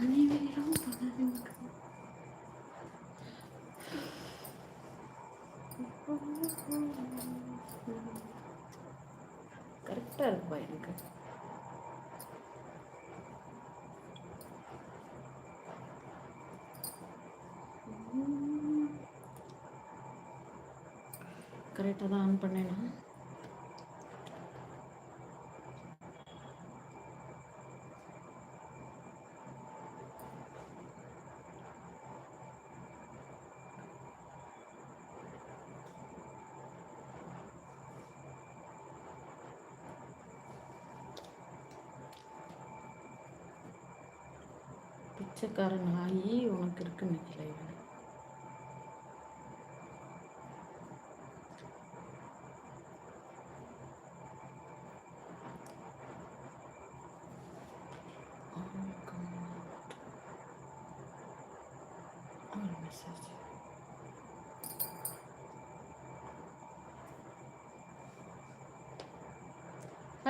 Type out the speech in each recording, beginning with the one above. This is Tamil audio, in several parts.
அனைவரும் பலரும் கரெக்டாக இருக்குப்பா எனக்கு. கரெக்டாக தான் ஆன் பண்ணேன்னா பிச்சைக்கார நாயி உனக்கு இருக்கு நினைக்கல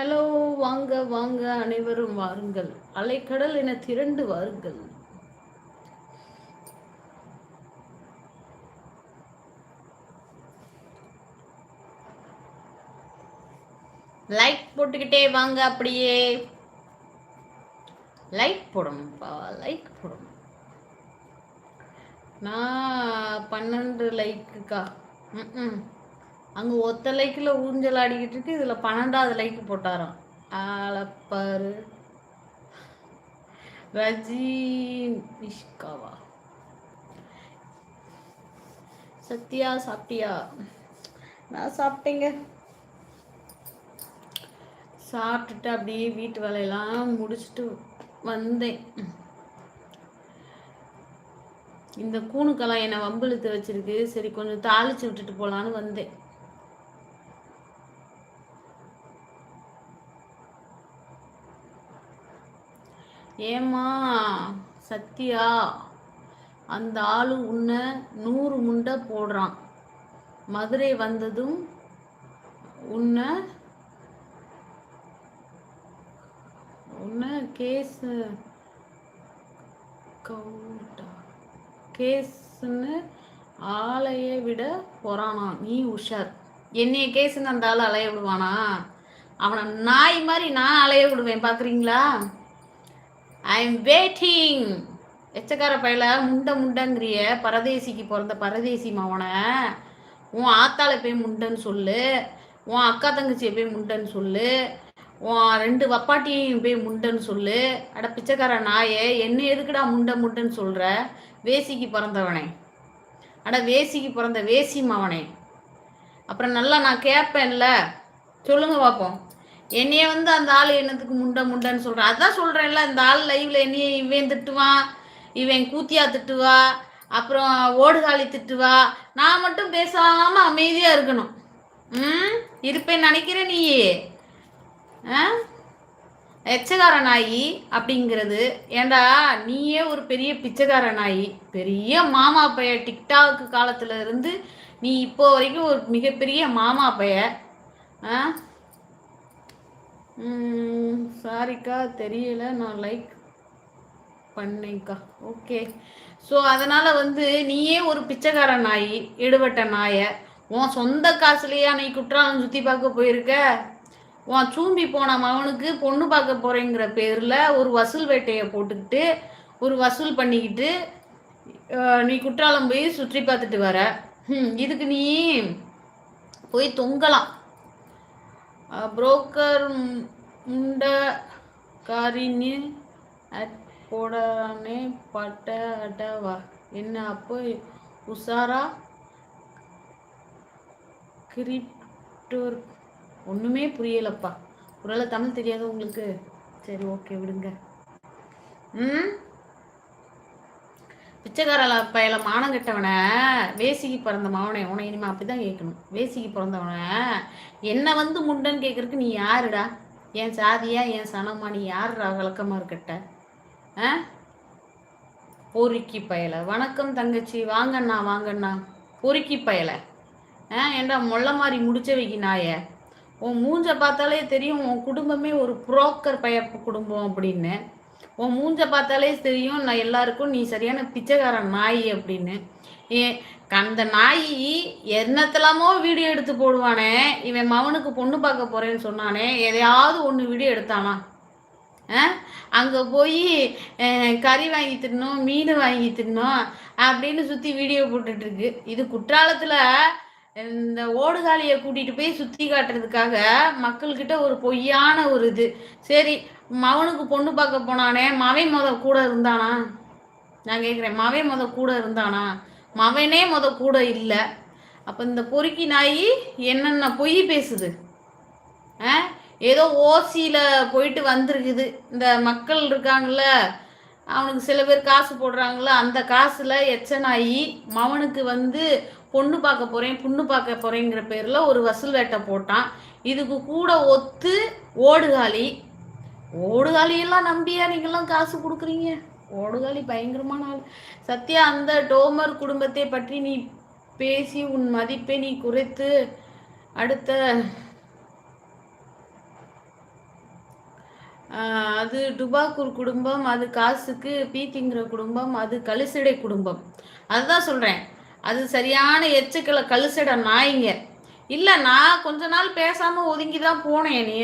ஹலோ வாங்க வாங்க அனைவரும் வாருங்கள். அலைக்கடல் என திரண்டு வாருங்கள். லைக் போட்டுக்கிட்டே வாங்க அப்படியே. லைக் போடணும்ப்பா லைக் போடணும். நான் பன்னெண்டு லைக்குக்கா ம் அங்கே ஒத்த லைக்கில் ஊஞ்சல் ஆடிக்கிட்டு இருக்கு. இதில் பன்னெண்டாவது லைக் போட்டாராம். ஆளப்பாரு ரஜினிஷ்காவா சத்யா சாப்பிட்டியா? நான் சாப்பிட்டேங்க. சாப்பிட்டுட்டு அப்படியே வீட்டு வேலையெல்லாம் முடிச்சுட்டு வந்தேன். இந்த கூணுக்கெல்லாம் என்னை வம்பிழுத்து வச்சிருக்கு. சரி கொஞ்சம் தாளிச்சு விட்டுட்டு போகலான்னு வந்தேன். ஏம்மா சத்யா? அந்த ஆளு உன்னை நூறு முண்டை போடுறான். மதுரை வந்ததும் உன்னை உன்னை கேஸ் கவுட்டா கேஸ்ன்னு ஆளைய விட போறானா? நீ உஷார். என்னைய கேஸுன்னு அந்த ஆள் அலைய விடுவானா? அவனை நாய் மாதிரி நான் அலைய விடுவேன் பார்க்குறீங்களா ஐ எம் வெயிட்டிங் எச்சக்கார பையில முண்டை முண்டங்கிறிய பரதேசிக்கு பிறந்த பரதேசி மவனை. உன் ஆத்தாளை போய் முண்டைன்னு சொல்லு. உன் அக்கா தங்கச்சியை போய் முண்டைன்னு சொல்லு. உன் ரெண்டு வப்பாட்டியையும் போய் முண்டைன்னு சொல்லு. அட பிச்சைக்கார நாயே என்ன எதுக்குடா முண்டை முண்டைன்னு சொல்ற? வேசிக்கு பிறந்தவனே. அட வேசிக்கு பிறந்த வேசி மவனே. அப்புறம் நல்லா நான் கேட்பேன்ல சொல்லுங்க பார்ப்போம் என்னைய வந்து அந்த ஆள் என்னத்துக்கு முண்டை முண்டைன்னு சொல்கிறேன் அதான் சொல்கிறேன்ல இந்த ஆள் லைவ்ல என்னைய இவன் திட்டுவான் இவன் கூத்தியா திட்டுவா அப்புறம் ஓடுகாலி திட்டுவா. நான் மட்டும் பேசாம அமைதியா இருக்கணும். ம்? இருப்பேன் நினைக்கிறேன் நீயே. ஆ? எச்சகார நாயி அப்படிங்கிறது ஏண்டா நீயே ஒரு பெரிய பிச்சைக்கார நாயி பெரிய மாமா பைய டிக்டாக் காலத்துல இருந்து நீ இப்போ வரைக்கும் ஒரு மிகப்பெரிய மாமா பைய. ஆ? சாரிக்கா தெரியல. நான் லைக் பண்ணேங்க்கா ஓகே ஸோ அதனால் வந்து நீயே ஒரு பிச்சைக்கார நாய் எடுபட்ட நாயை உன் சொந்த காசுலையா நீ குற்றாலம் சுற்றி பார்க்க போயிருக்க? உன் சூம்பி போன மகனுக்கு பொண்ணு பார்க்க போகிறேங்கிற பேரில் ஒரு வசூல் வேட்டையை போட்டுக்கிட்டு ஒரு வசூல் பண்ணிக்கிட்டு நீ குற்றாலம் போய் சுற்றி பார்த்துட்டு வர. இதுக்கு நீ போய் தொங்கலாம். புரோக்கர் முண்ட காரின்னு அட் என்ன அப்போ? உஷாரா? கிரிப்டோர் ஒன்றுமே புரியலப்பா. ஒருவேளை தமிழ் தெரியாது உங்களுக்கு சரி ஓகே விடுங்க. ம்? பிச்சைக்காரல பயல மானம் கெட்டவனை வேசிக்கு பிறந்த மாவனை உன இனிமே அப்படிதான் கேட்கணும். வேசிக்கு பிறந்தவனை என்ன வந்து முண்டன்னு கேட்கறதுக்கு நீ யாருடா? என் சாதியா என் சனமா நீ யாருடா விளக்கமா இருக்கட்ட? ஆ? பொறுக்கி பயல. வணக்கம் தங்கச்சி. வாங்கண்ணா வாங்கண்ணா. பொறுக்கி பயல. ஆ ஏண்டா மொள்ள மாதிரி முடிச்ச வைக்கி நாய உன் மூஞ்ச பார்த்தாலே தெரியும் உன் குடும்பமே ஒரு புரோக்கர் பய குடும்பம் அப்படின்னு. உன் மூஞ்ச பார்த்தாலே தெரியும் நான் எல்லாருக்கும் நீ சரியான பிச்சைக்காரன் நாய் அப்படின்னு. ஏ அந்த நாய் என்னத்தலாமோ வீடியோ எடுத்து போடுவானே. இவன் மவனுக்கு பொண்ணு பார்க்க போறேன்னு சொன்னானே. எதையாவது ஒன்று வீடியோ எடுத்தானா? அங்கே போய் கறி வாங்கி தின்னோம் மீன் வாங்கி தின்னோம் அப்படின்னு சுற்றி வீடியோ போட்டுட்ருக்கு இது குற்றாலத்தில் இந்த ஓடுகாலியை கூட்டிகிட்டு போய் சுற்றி காட்டுறதுக்காக மக்கள்கிட்ட ஒரு பொய்யான ஒரு இது. சரி மவனுக்கு பொண்ணு பார்க்க போனானே மவை முத கூட இருந்தானா? நான் கேட்குறேன் மவை முத கூட இருந்தானா? மவனே முத கூட இல்லை. அப்போ இந்த பொறுக்கி நாய் என்னென்ன பொய் பேசுது? ஆ? ஏதோ ஓசியில் போயிட்டு வந்திருக்குது. இந்த மக்கள் இருக்காங்கள்ல அவனுக்கு சில பேர் காசு போடுறாங்கள அந்த காசில் எச்சனாயி மவனுக்கு வந்து பொண்ணு பார்க்க போகிறேன் பொண்ணு பார்க்க போகிறேங்கிற பேரில் ஒரு வசூல் வேட்டை போட்டான். இதுக்கு கூட ஒத்து ஓடுகாலி. ஓடுகாலியெல்லாம் நம்பியா நீங்கள்லாம் காசு கொடுக்குறீங்க? ஓடுகாலி பயங்கரமான ஆள். சத்யா அந்த டோமர் குடும்பத்தை பற்றி நீ பேசி உன் மதிப்பை நீ குறைத்து அடுத்த அது டுபாக்கூர் குடும்பம் அது காசுக்கு பீத்திங்கிற குடும்பம் அது கழுசடை குடும்பம். அதுதான் சொல்கிறேன் அது சரியான எச்சுக்களை கழுசிட நாய்ங்க. இல்லை நான் கொஞ்ச நாள் பேசாமல் ஒதுங்கி தான் போனேன். நீ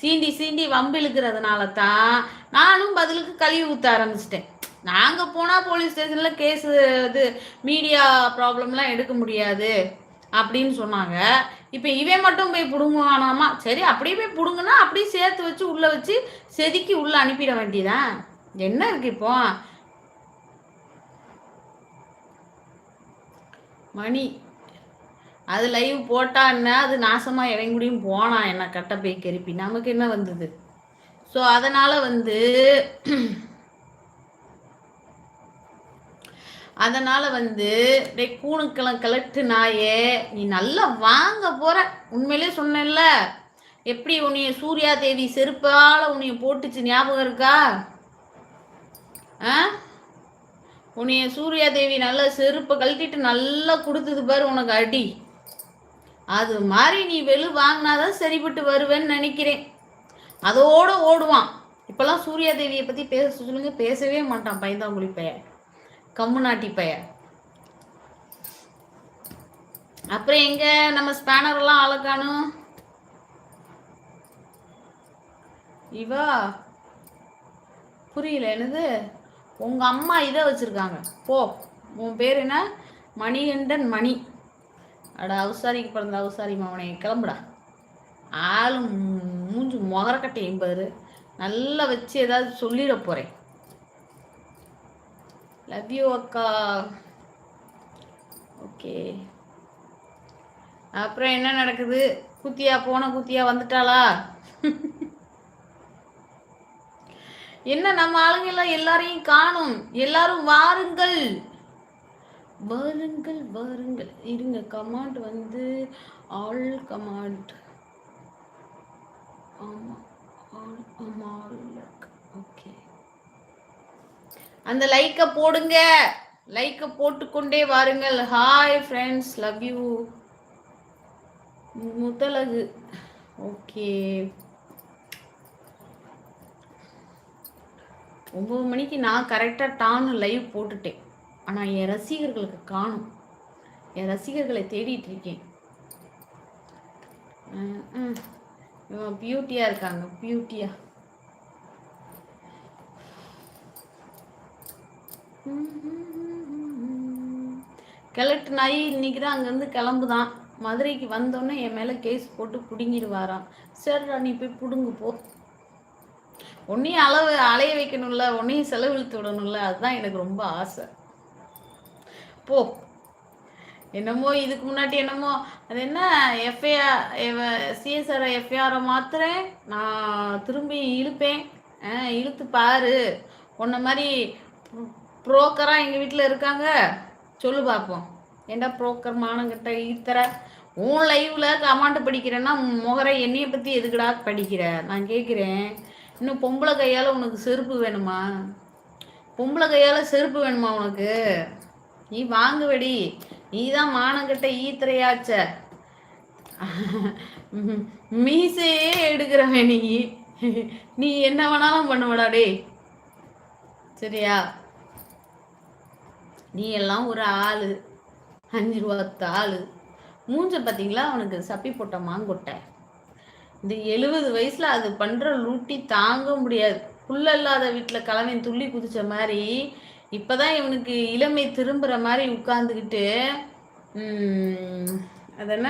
சீண்டி சீண்டி வம்பு இழுக்கிறதுனால தான் நானும் பதிலுக்கு கழுவி ஊற்ற ஆரம்பிச்சிட்டேன். நாங்கள் போனால் போலீஸ் ஸ்டேஷனில் கேஸு இது மீடியா ப்ராப்ளம்லாம் எடுக்க முடியாது அப்படின்னு சொன்னாங்க. இப்போ இவன் மட்டும் போய் பிடுங்குவானாமா? சரி அப்படியே போய் பிடுங்குனா அப்படியே சேர்த்து வச்சு உள்ளே வச்சு செதுக்கி உள்ளே அனுப்பிட வேண்டியதான் என்ன இருக்கு இப்போ? மணி. அது லைவ் போட்டான்னா அது நாசமாக இறங்குடியும் போனான் என்ன? கட்ட போய் கெருப்பி. நமக்கு என்ன வந்தது? ஸோ அதனால் வந்து அதனால் வந்து டே கூணுக்கெல்லாம் கலெக்டு நாயே. நீ நல்லா வாங்க போகிற உண்மையிலே சொன்னேன்ல. எப்படி உன்னைய சூர்யா தேவி செருப்பால் உன்னைய போட்டுச்சு? ஞாபகம் இருக்கா? ஆ? உன்னைய சூர்யா தேவி நல்லா செருப்பை கழட்டிட்டு நல்லா கொடுத்தது பாரு உனக்கு அடி. அது மாதிரி நீ வெளு வாங்கினாதான் சரிப்பட்டு வருவேன்னு நினைக்கிறேன். அதோடு ஓடுவான். இப்போல்லாம் சூர்யா தேவியை பற்றி பேச சொல்லுங்க. பேசவே மாட்டான் பைந்தாங்குழி பையன். கம்முநாட்டி பெயர் அப்புறம் எங்க நம்ம ஸ்பேனர்லாம் அழகானும் இவா? புரியல என்னது? உங்க அம்மா இதை வச்சிருக்காங்க. போ உன் பேர் என்ன? மணிகண்டன் மணி. அட அவசாரிக்கு பிறந்த அவசாரி மாவனை கிளம்புடா. ஆளு மூஞ்சி முகரக்கட்டை எண்பாரு நல்லா வச்சு ஏதாவது சொல்லிட போகிறேன் லவ் யூ அக்கா. ஓகே அப்புறம் என்ன நடக்குது? குத்தியா போன குத்தியா வந்துட்டாளா? என்ன நம்ம ஆளுங்க எல்லாம் எல்லாரையும் காணும்? எல்லாரும் வாருங்கள். வாருங்கள் வாருங்கள். இருங்க கமாண்ட் வந்து ஆல் கமாண்ட் ஆமாம் ஆல் ஆமாம் ஓகே அந்த லைக்கை போடுங்க. லைக்கை போட்டுக்கொண்டே வாருங்கள். ஹாய் ஃப்ரெண்ட்ஸ் லவ் யூ முதலகு ஓகே ஒம்பது மணிக்கு நான் கரெக்டாக டான்னு லைவ் போட்டுட்டேன். ஆனால் என் ரசிகர்களுக்கு காணும். என் ரசிகர்களை தேடிட்டு இருக்கேன். பியூட்டியாக இருக்காங்க பியூட்டியா கிழட்டு நாய் இன்னைக்கு தான் அங்கேருந்து கிளம்புதான். மதுரைக்கு வந்தோடனே என் மேலே கேஸ் போட்டு பிடுங்கிடுவாராம். சரிடா நீ போய் பிடுங்கு போ. உன்னையும் அளவு அலைய வைக்கணும்ல உன்னையும் செலவிழுத்து விடணும்ல அதுதான் எனக்கு ரொம்ப ஆசை. போ. என்னமோ இதுக்கு முன்னாடி என்னமோ அது என்ன எஃப்ஐஆர் சிஎஸ்ஆர் எஃப்ஐஆரை மாத்திரேன் நான் திரும்பி இழுப்பேன். இழுத்து பாரு. உன்ன மாதிரி புரோக்கராக எங்கள் வீட்டில் இருக்காங்க? சொல்லு பார்ப்போம் ஏண்டா புரோக்கர் மானங்கிட்ட ஈத்தர உன் லைவில் கமாண்ட் படிக்கிறேன்னா முகரை என்னையை பற்றி எதுக்குடா படிக்கிற? நான் கேட்குறேன் இன்னும் பொம்பளை கையால் உனக்கு செருப்பு வேணுமா? பொம்பளை கையால் செருப்பு வேணுமா உனக்கு? நீ வாங்குவடி. நீ தான் மானங்கிட்ட ஈத்திரையாச்ச. மீசையே எடுக்கிறவன் நீ. நீ என்ன வேணாலும் பண்ணுவடா டே சரியா? நீ எல்லாம் ஒரு ஆளு. அஞ்சு ரூபாத்து ஆளு மூஞ்ச பார்த்தீங்களா அவனுக்கு சப்பி போட்ட மாங்கொட்டை. இந்த எழுபது வயசுல அது பண்ற லூட்டி தாங்க முடியாது. புள்ள இல்லாத வீட்டில் கிளம்பி துள்ளி குதிச்ச மாதிரி இப்போதான் இவனுக்கு இளமை திரும்புகிற மாதிரி உட்காந்துக்கிட்டு அதென்ன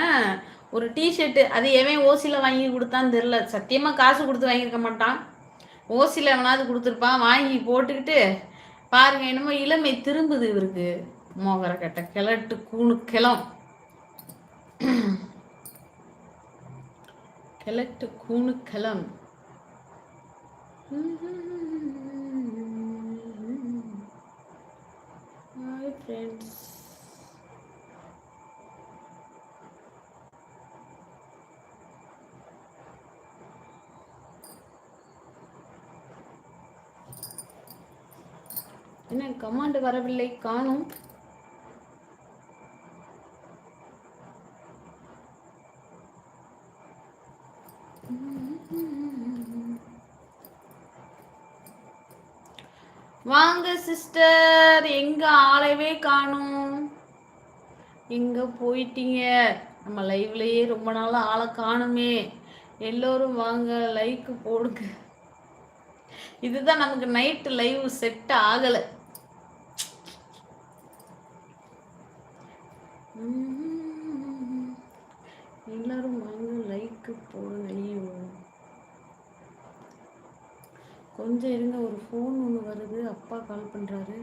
ஒரு டிஷர்ட்டு அது எவன் ஓசியில் வாங்கி கொடுத்தான்னு தெரில சத்தியமாக காசு கொடுத்து வாங்கியிருக்க மாட்டான். ஓசியில் எவனாவது கொடுத்துருப்பான். வாங்கி போட்டுக்கிட்டு பாருங்க என்னமோ இளமை திரும்புது இவருக்கு. மோகர கட்ட கிளட்டு கூணு கிளம். கிழட்டு கூணு ஹாய் ஃப்ரெண்ட்ஸ் என்ன கமாண்டு வரவில்லை. காணும். வாங்க சிஸ்டர். எங்க ஆளவே காணும். எங்க போயிட்டீங்க? நம்ம லைவ்லயே ரொம்ப நாள் ஆளை காணுமே. எல்லோரும் வாங்க லைக் போடுங்க. இதுதான் நமக்கு நைட்டு லைவ் செட் ஆகலை. எல்லாரும் வாங்க லைக்கு போடுங்க. கொஞ்சம் இருங்க ஒரு ஃபோன் ஒன்று வருது. அப்பா கால் பண்ணுறாரு